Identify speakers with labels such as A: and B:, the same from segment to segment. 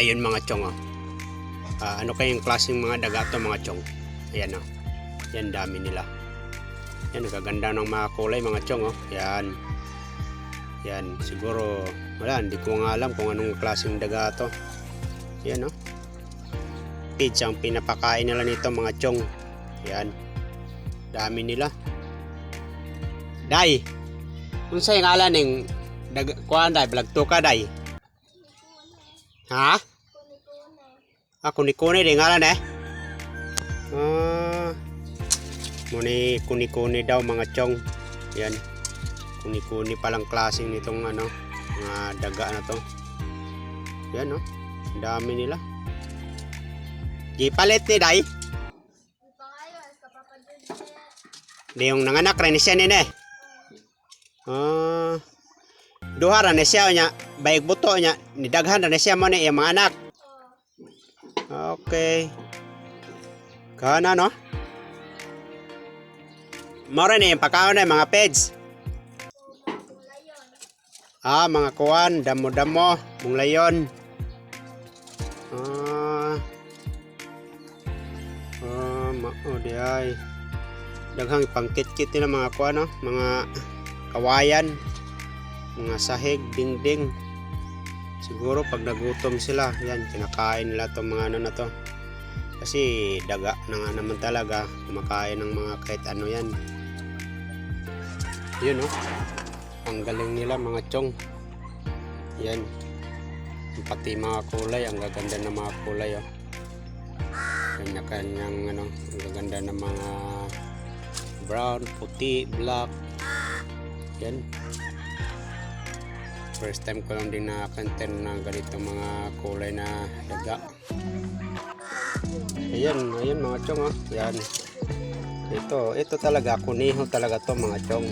A: Ayun mga chong oh. Ah, ano kayong klaseng mga daga to mga chong? Ayan oh. Yan dami nila. Yan nagaganda ng mga kulay mga chong oh. Yan. Yan siguro wala hindi ko nga alam kung anong klaseng daga to. Yan oh. Pids ang pinapakain nila nito mga chong. Yan. Dami nila. Day. Unsa yung ala ning dag kuan day blagto ka day? Ha? Ah, kuni-kuni din ngalan eh. Ah, muni kuni-kuni daw mga chong. Yan. Kuni-kuni palang klaseng nitong ano, mga daga na to. Yan. Ang dami nila. Gipalit ni day. Di yung nanganak rin siya nene. Ah. duha ra na siya nya, bayag buto nya, nidaghan ra na siya mo ni iyang mga anak. Okay. Kana no? Mora ni pagkaon na mga peds. Ah, mga kuwan, damo-damo, munglayon. Ah. Ah, mao di ay. Daghang pangkit-kit nila mga kuwan no, mga kawayan, mga sahig, dingding. Siguro pag nagutom sila, yan, kinakain nila itong mga ano na to. Kasi daga na nga naman talaga, kumakain ng mga kahit ano yan. Yun oh, ang galing nila mga chong. Yan. Pati mga kulay, ang gaganda ng mga kulay oh. Kanya-kanyang ano, ang gaganda ng mga brown, puti, black. Yan. First time ko lang din nakakanten na ganito mga kulay na daga. Ayan, ayan mga chong oh. Yan. Ito, ito talaga, kuniho talaga to mga chong.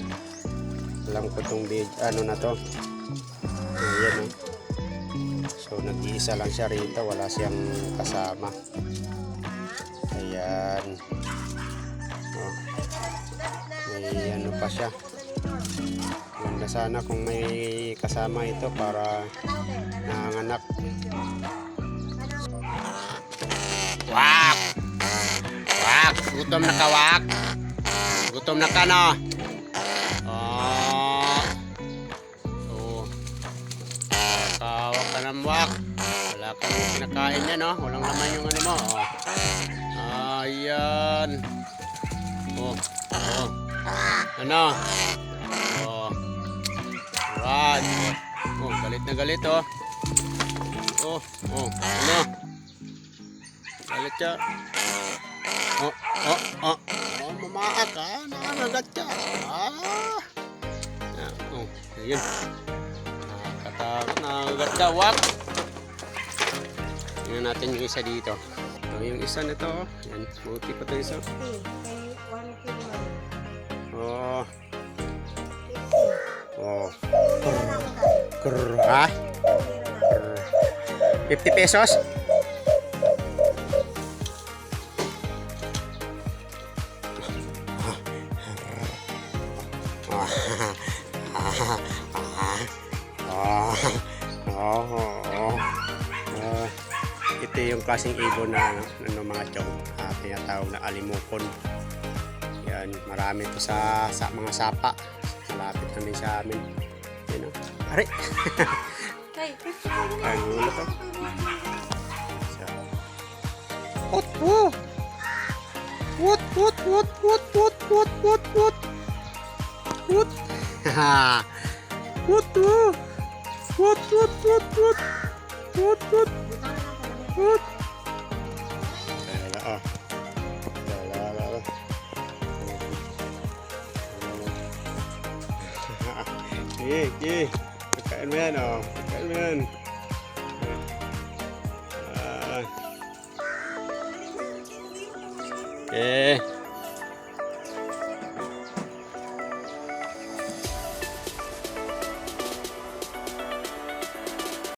A: Alam ko tong ano na to. Ayan oh. So nag-iisa lang siya rito, wala siyang kasama. Ayan. Oh. May ano pa siya. Ganda sana kung may kasama ito para nanganak. Wak! Wak! Gutom na ka, wak! Gutom na ka, no? Oh. Oh. Kawak ka ng wak. Wala ka nang kinakain niya, no? Walang laman yung ano mo. Oh. Ayan. Oh. Oh. Ano? Oh. Right. Oh, galit na galit oh. Oh, oh. Ano? Galit siya. Oh, oh, oh. Oh, mamaak ka. Nakanagat ka. Ah. Ah, Oh, ayun. Nakakatakot. Nakakagat ka. Wak. Tingnan natin yung isa dito. Oh, yung isa nito. oh. Yan. Buti pa ito isa. Oh. Oh. Krr. Ha? Krr. 50 pesos? Ito yung klaseng ibon na ano, mga chong, uh, tinatawag na alimukon. Yan, marami to sa, sa mga sapa kami sa amin. Yan o. Pare!
B: Kay!
A: Ang ulo ka. So. What po? What, what, what, what, what, what, what, what? What? Haha! what po? What, what, what, what? What, what? What? what? Sige, sige. Pagkain mo yan, oh. Pagkain mo yan. Ah. Eh.